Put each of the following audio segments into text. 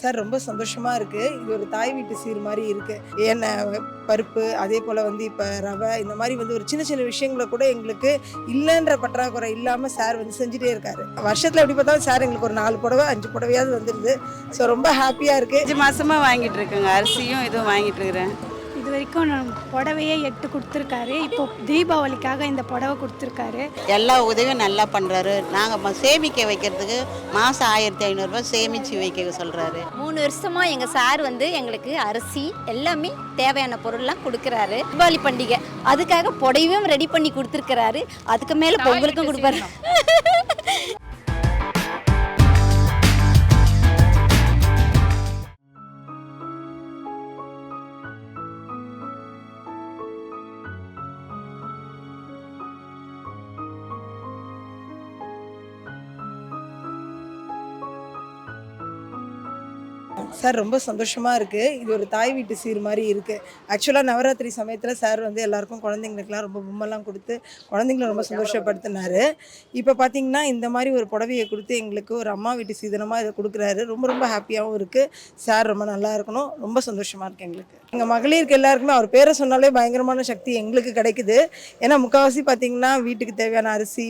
Sir ரொம்ப சந்தோஷமா இருக்கு. இது ஒரு தாய் வீட்டு சீர் மாதிரி இருக்கு. ஏன்னா பருப்பு அதே போல வந்து இப்போ ரவை இந்த மாதிரி வந்து ஒரு சின்ன சின்ன விஷயங்களை கூட எங்களுக்கு இல்லைன்ற பற்றாக்குறை இல்லாமல் சார் வந்து செஞ்சுட்டே இருக்காரு. வருஷத்தில் எப்படி பார்த்தாலும் சார் எங்களுக்கு ஒரு நாலு புடவை அஞ்சு புடவையாவது வந்துடுது ஸோ ரொம்ப ஹாப்பியாக இருக்கு. அஞ்சு மாசமா வாங்கிட்டு இருக்கேங்க. அரிசியும் இதுவும் வாங்கிட்டு இருக்கிறேன். இது வரைக்கும் நான் புடவையே எட்டு கொடுத்துருக்காரு. இப்போ தீபாவளிக்காக இந்த புடவை கொடுத்துருக்காரு. எல்லா உதவியும் நல்லா பண்ணுறாரு நாங்கள் சேமிக்க வைக்கிறதுக்கு மாதம் ஆயிரத்தி ஐநூறுரூவா சேமித்து வைக்க சொல்கிறாரு மூணு வருஷமா எங்க சார் வந்து எங்களுக்கு அரிசி எல்லாமே தேவையான பொருள்லாம் கொடுக்குறாரு. தீபாவளி பண்டிகை. அதுக்காக புடவையும் ரெடி பண்ணி கொடுத்துருக்கிறாரு. அதுக்கு மேல பொங்கலுக்கும் கொடுப்பாரு. சார் ரொம்ப சந்தோஷமாக இருக்குது இது ஒரு தாய் வீட்டு சீர் மாதிரி இருக்குது ஆக்சுவலாக நவராத்திரி சமயத்தில் சார் வந்து எல்லாருக்கும் குழந்தைங்களுக்குலாம் ரொம்ப பொம்மைலாம் கொடுத்து குழந்தைங்கள ரொம்ப சந்தோஷப்படுத்தினார். இப்போ பார்த்தீங்கன்னா இந்த மாதிரி ஒரு புடவையை கொடுத்து எங்களுக்கு ஒரு அம்மா வீட்டு சீதனமாக இதை கொடுக்குறாரு. ரொம்ப ரொம்ப ஹாப்பியாகவும் இருக்குது சார் ரொம்ப நல்லா இருக்கணும். ரொம்ப சந்தோஷமாக இருக்குது எங்களுக்கு. எங்கள் மகளிருக்கு எல்லாருக்குமே அவர் பேரை சொன்னாலே பயங்கரமான சக்தி எங்களுக்கு கிடைக்குது. ஏன்னா முக்கால்வாசி பார்த்தீங்கன்னா வீட்டுக்கு தேவையான அரிசி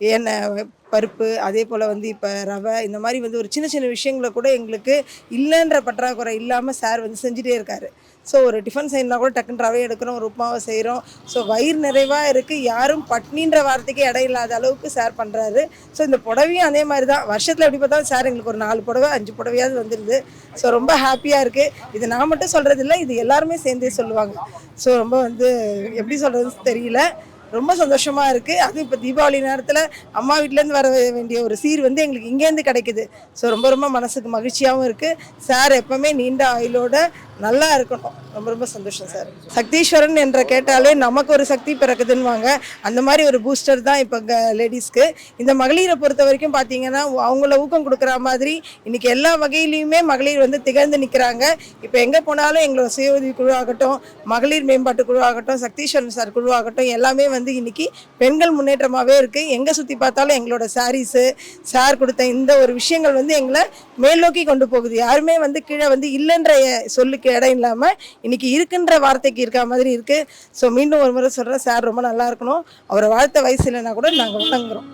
எண்ணெய் பருப்பு அதே போல் வந்து இப்போ ரவை இந்த மாதிரி வந்து ஒரு சின்ன சின்ன விஷயங்களை கூட எங்களுக்கு இல்லைன்ற பற்றாக்குறை இல்லாமல் சார் வந்து செஞ்சுட்டே இருக்காரு. ஸோ ஒரு டிஃபன் செய்யணும்னா கூட டக்குன்னு ரவை எடுக்கிறோம் ஒரு உப்புமாவை செய்கிறோம் ஸோ வயிறு நிறைவாக இருக்குது யாரும் பட்னின்ற வார்த்தைக்கு இடம் இல்லாத அளவுக்கு சார் பண்ணுறாரு ஸோ இந்த புடவையும் அதே மாதிரி தான் வருஷத்தில் எப்படி பார்த்தாலும் சார் எங்களுக்கு ஒரு நாலு புடவை அஞ்சு புடவையாவது வந்துடுது ஸோ ரொம்ப ஹாப்பியாக இருக்குது இது நான் மட்டும் சொல்கிறது இல்லை இது எல்லாருமே சேர்ந்தே சொல்லுவாங்க. ஸோ ரொம்ப வந்து எப்படி சொல்கிறதுன்னு தெரியல. ரொம்ப சந்தோஷமாக இருக்குது அதுவும் இப்போ தீபாவளி நேரத்தில் அம்மா வீட்டிலேருந்து வர வேண்டிய ஒரு சீர் வந்து எங்களுக்கு இங்கேருந்து கிடைக்குது. ஸோ ரொம்ப ரொம்ப மனசுக்கு மகிழ்ச்சியாகவும் இருக்குது சார் எப்போவுமே நீண்ட ஆயுளோட நல்லா இருக்கணும். ரொம்ப ரொம்ப சந்தோஷம் சார். சக்தீஸ்வரன் என்ற கேட்டாலே நமக்கு ஒரு சக்தி பிறக்குதுன்னுவாங்க. அந்த மாதிரி ஒரு பூஸ்டர் தான் இப்போ லேடிஸ்க்கு இந்த மகளிரை பொறுத்த வரைக்கும் பார்த்தீங்கன்னா அவங்கள ஊக்கம் கொடுக்குற மாதிரி இன்னைக்கு எல்லா வகையிலையுமே மகளிர் வந்து திகழ்ந்து நிற்கிறாங்க இப்போ எங்கே போனாலும் எங்களோட சுய உதவி குழு ஆகட்டும் மகளிர் மேம்பாட்டு குழு ஆகட்டும் சக்தீஸ்வரன் சார் குழு ஆகட்டும் எல்லாமே வந்து இன்னைக்கு பெண்கள் முன்னேற்றமாகவே இருக்குது எங்கே சுற்றி பார்த்தாலும் எங்களோட சாரீஸு சார் கொடுத்த இந்த ஒரு விஷயங்கள் வந்து எங்களை மேல் நோக்கி கொண்டு போகுது. யாருமே வந்து கீழே வந்து இல்லைன்ற சொல்லுக்கு இடம் இல்லாமல் இன்னைக்கு இருக்குன்ற வார்த்தைக்கு இருக்க மாதிரி இருக்குது ஸோ மீண்டும் ஒரு முறை சொல்கிறேன் சார் ரொம்ப நல்லா இருக்கணும். அவரை வாழ்த்த வயசு இல்லைன்னா கூட நாங்கள் வணங்குறோம்.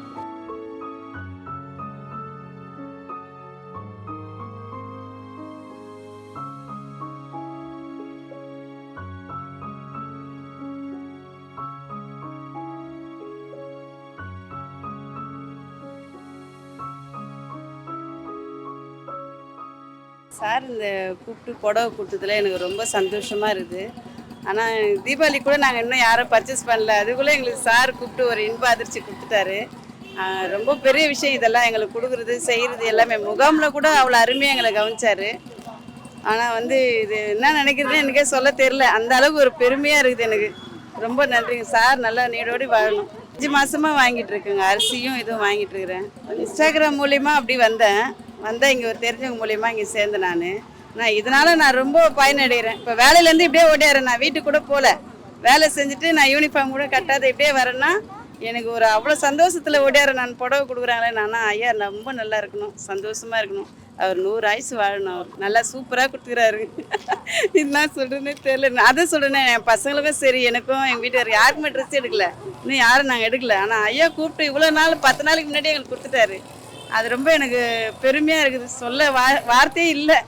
சார் இந்த கூப்பிட்டு புடவை கொடுத்ததுல எனக்கு ரொம்ப சந்தோஷமாக இருக்குது. ஆனால் தீபாவளி கூட நாங்கள் இன்னும் யாரும் பர்ச்சேஸ் பண்ணல. அதுக்குள்ளே எங்களுக்கு சார் கூப்பிட்டு ஒரு இன்ப அதிர்ச்சி கொடுத்துட்டாரு. ரொம்ப பெரிய விஷயம் இதெல்லாம் எங்களுக்கு கொடுக்குறது செய்கிறது எல்லாமே. முகாமில் கூட அவ்வளோ அருமையாக எங்களை கவனிச்சார். ஆனால் வந்து இது என்ன நினைக்கிறதுன்னு எனக்கே சொல்ல தெரில அந்த அளவுக்கு ஒரு பெருமையாக இருக்குது எனக்கு. ரொம்ப நன்றிங்க. சார் நல்லா நீடோடி வாழணும். அஞ்சு மாதமாக வாங்கிட்டு இருக்கேங்க. அரிசியும் இதுவும் வாங்கிட்டு இருக்கிறேன். இன்ஸ்டாகிராம் மூலியமாக அப்படி வந்தேன். வந்தேன் இங்கே ஒரு தெரிஞ்சவங்க மூலியமாக இங்கே சேர்ந்தேன் நான். நான் இதனால் நான் ரொம்ப பயனடைகிறேன். இப்போ வேலையிலேருந்து இப்படியே ஓடிடுறேன் நான் வீட்டுக்கு கூட போகல வேலை செஞ்சுட்டு நான் யூனிஃபார்ம் கூட கட்டாத இப்படியே வரேன்னா எனக்கு ஒரு அவ்வளோ சந்தோஷத்தில் ஓடியார நான் புடவை கொடுக்குறாங்களே நானா ஐயா ரொம்ப நல்லா இருக்கணும். சந்தோஷமாக இருக்கணும். அவர் நூறு ஆயுசு வாழணும் அவர். நல்லா சூப்பராக கொடுத்துக்கிறாரு. என்ன சொல்கிறேன்னே தெரியல. நான் அதை சொல்கிறேன் என் பசங்களுக்கும் சரி எனக்கும் எங்கள் வீட்டுக்கார் யாருக்குமே ட்ரெஸ் எடுக்கல. இன்னும் யாரும் நாங்கள் எடுக்கல. ஆனால் ஐயா கூப்பிட்டு இவ்வளோ நாள் பத்து நாளைக்கு முன்னாடி எங்களுக்கு கொடுத்துட்டாரு. அது ரொம்ப எனக்கு பெருமையாக இருக்குது. சொல்ல வா வார்த்தையே இல்லை.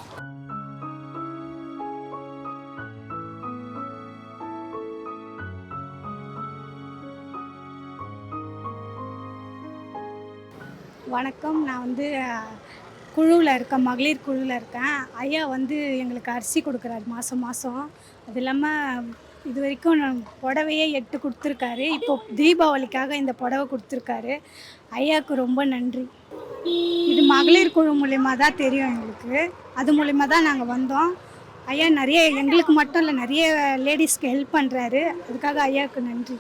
வணக்கம். நான் வந்து குழுவில் இருக்கேன். மகளிர் குழுவில் இருக்கேன். ஐயா வந்து எங்களுக்கு அரிசி கொடுக்குறாரு மாதம் மாதம் அது இல்லாமல் இது வரைக்கும் நான் புடவையே எட்டு கொடுத்துருக்காரு. இப்போ தீபாவளிக்காக இந்த புடவை கொடுத்துருக்காரு. ஐயாவுக்கு ரொம்ப நன்றி. இது மகளிர் குழு மூலிமா தான் தெரியும் எங்களுக்கு. அது மூலிமா தான் நாங்கள் வந்தோம். ஐயா நிறைய எங்களுக்கு மட்டும் இல்லை நிறைய லேடிஸ்க்கு ஹெல்ப் பண்ணுறாரு அதுக்காக ஐயாவுக்கு நன்றி.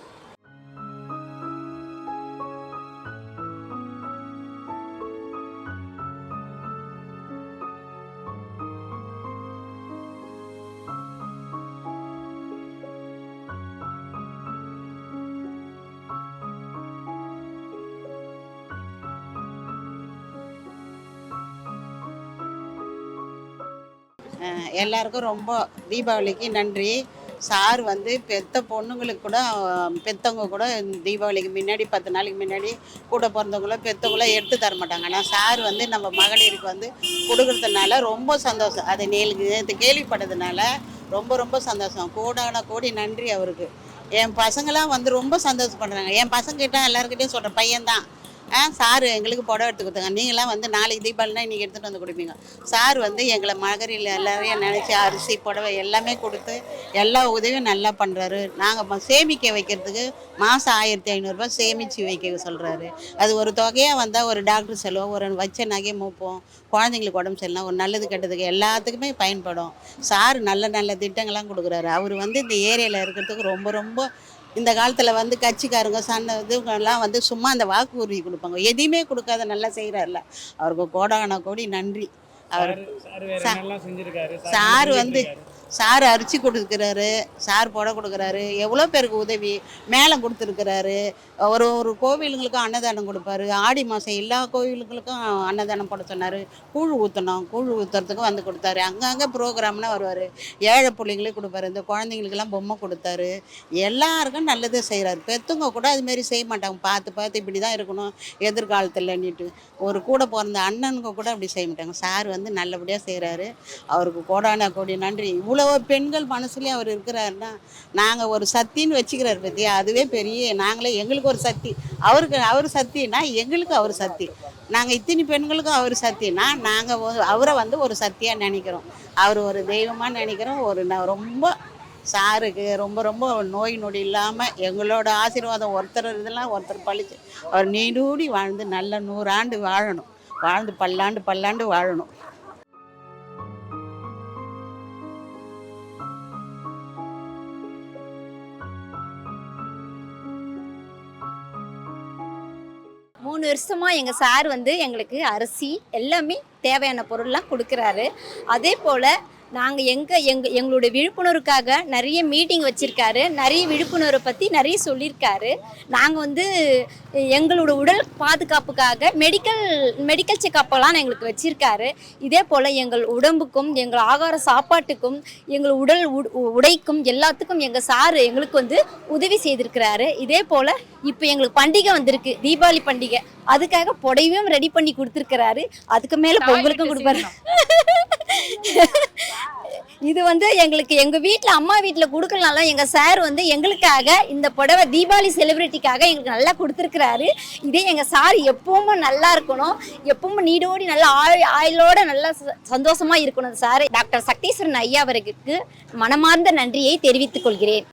எல்லாருக்கும் ரொம்ப தீபாவளிக்கு நன்றி. சார் வந்து பெத்த பொண்ணுங்களுக்கு கூட பெற்றவங்க பெத்தவங்க கூட இந்த தீபாவளிக்கு முன்னாடி பத்து நாளைக்கு முன்னாடி கூட பிறந்தவங்களோ பெத்தவங்கள எடுத்து தர மாட்டாங்க. ஆனால் சார் வந்து நம்ம மகளிருக்கு வந்து கொடுக்கறதுனால ரொம்ப சந்தோஷம். அது நேலுக்கு கேள்விப்பட்டதுனால ரொம்ப ரொம்ப சந்தோஷம். கோடான கோடி நன்றி அவருக்கு. என் பசங்களாம் வந்து ரொம்ப சந்தோஷப்படுறாங்க. என் பசங்கிட்ட எல்லாருக்கிட்டையும் சொல்கிறேன் பையன்தான். ஆ சார் எங்களுக்கு புடவை எடுத்து கொடுத்தாங்க நீங்களாம் வந்து நாளைக்கு தீபாவளினா இன்றைக்கி எடுத்துகிட்டு வந்து கொடுப்பீங்க. சார் வந்து எங்களை மகரில் எல்லாரையும் நினச்சி அரிசி புடவை எல்லாமே கொடுத்து எல்லா உதவியும் நல்லா பண்ணுறாரு நாங்கள் சேமிக்க வைக்கிறதுக்கு மாதம் ஆயிரத்தி ஐநூறுரூவா சேமித்து வைக்க சொல்கிறாரு அது ஒரு தொகையாக வந்தால் ஒரு டாக்டர் செலவு ஒரு வச்ச நகை மூப்போம். குழந்தைங்களுக்கு உடம்பு சரியில்லாம் ஒரு நல்லது கெட்டதுக்கு எல்லாத்துக்குமே பயன்படும். சார் நல்ல நல்ல திட்டங்கள்லாம் கொடுக்குறாரு. அவர் வந்து இந்த ஏரியாவில் இருக்கிறதுக்கு ரொம்ப ரொம்ப இந்த காலத்தில் வந்து கட்சிக்காரங்க சண்டை இதுங்கெல்லாம் வந்து சும்மா அந்த வாக்கு உறுதி கொடுப்பாங்க. எதையுமே கொடுக்காத நல்லா செய்கிறாருல அவருக்கு கோடான கோடி நன்றி. அவர் சார் வந்து? சார் அரிசி கொடுக்குறாரு சார் புடவை கொடுக்குறாரு எவ்வளோ பேருக்கு உதவி மேளம் கொடுத்துருக்குறாரு. ஒரு ஒரு கோவிலுங்களுக்கும் அன்னதானம் கொடுப்பாரு. ஆடி மாதம் எல்லா கோவிலுங்களுக்கும் அன்னதானம் போட சொன்னார். கூழ் ஊற்றணும் கூழ் ஊற்றுறதுக்கு வந்து கொடுத்தாரு. அங்கங்கே ப்ரோக்ராம்னா வருவார். ஏழை பிள்ளைங்களே கொடுப்பாரு. இந்த குழந்தைங்களுக்கெல்லாம் பொம்மை கொடுத்தாரு. எல்லாருக்கும் நல்லதே செய்கிறாரு பெத்துங்க கூட அதுமாரி செய்ய மாட்டாங்க. பார்த்து பார்த்து இப்படி தான் இருக்கணும். எதிர்காலத்தில்ன்னுட்டு. ஒரு கூட பிறந்த அண்ணனுங்க கூட அப்படி செய்ய மாட்டாங்க. சார் வந்து நல்லபடியாக செய்கிறாரு அவருக்கு கோடான கோடி நன்றி. இவ்வளோ பெண்கள் மனசுலேயும் அவர் இருக்கிறாருன்னா நாங்கள் ஒரு சக்தின்னு வச்சுக்கிறாரு பற்றியா அதுவே பெரிய நாங்களே எங்களுக்கு ஒரு சக்தி. அவருக்கு அவர் சக்தினா எங்களுக்கு அவர் சக்தி. நாங்கள் இத்தனை பெண்களுக்கும் அவர் சக்தினா நாங்கள் அவரை வந்து ஒரு சக்தியாக நினைக்கிறோம். அவர் ஒரு தெய்வமாக நினைக்கிறோம். ஒரு நான் ரொம்ப சாருக்கு ரொம்ப ரொம்ப நோய் நொடி இல்லாமல் எங்களோட ஆசீர்வாதம் ஒருத்தர் இதெல்லாம் ஒருத்தர் பழிச்சு அவர் நீடூடி வாழ்ந்து நல்ல நூறாண்டு வாழணும். வாழ்ந்து பல்லாண்டு பல்லாண்டு வாழணும். மூணு வருஷமா எங்க சார் வந்து எங்களுக்கு அரிசி எல்லாமே தேவையான பொருள்லாம் கொடுக்குறாரு. அதே போல நாங்கள் எங்க எங்க எங்களுடைய விழிப்புணர்வுக்காக நிறைய மீட்டிங் வச்சிருக்காரு. நிறைய விழிப்புணர்வை பற்றி நிறைய சொல்லியிருக்காரு. நாங்கள் வந்து எங்களோட உடல் பாதுகாப்புக்காக மெடிக்கல் மெடிக்கல் செக்கப்பெல்லாம் எங்களுக்கு வச்சிருக்காரு. இதே போல் எங்கள் உடம்புக்கும் எங்கள் ஆகார சாப்பாட்டுக்கும் எங்கள் உடல் உட்- உடைக்கும் எல்லாத்துக்கும் எங்கள் சார் எங்களுக்கு வந்து உதவி செய்திருக்கிறாரு. இதே போல் இப்போ எங்களுக்கு பண்டிகை வந்திருக்கு தீபாவளி பண்டிகை. அதுக்காக புடவையும் ரெடி பண்ணி கொடுத்துருக்கிறாரு. அதுக்கு மேலே பொங்கலுக்கும் கொடுப்பாரு. இது வந்து எங்களுக்கு எங்க வீட்டில் அம்மா வீட்டில் கொடுக்கலனாலும் எங்க சார் வந்து எங்களுக்காக இந்த புடவை தீபாவளி செலிபிரிட்டிக்காக எங்களுக்கு நல்லா கொடுத்துருக்கிறாரு. இதே எங்க சார் எப்பவும் நல்லா இருக்கணும். எப்பவும் நீடோடி நல்லா ஆய் ஆயுளோட நல்லா ச- சந்தோஷமா இருக்கணும் சார் டாக்டர் சக்தீஸ்வரன் ஐயா அவருக்கு மனமார்ந்த நன்றியை தெரிவித்துக் கொள்கிறேன்.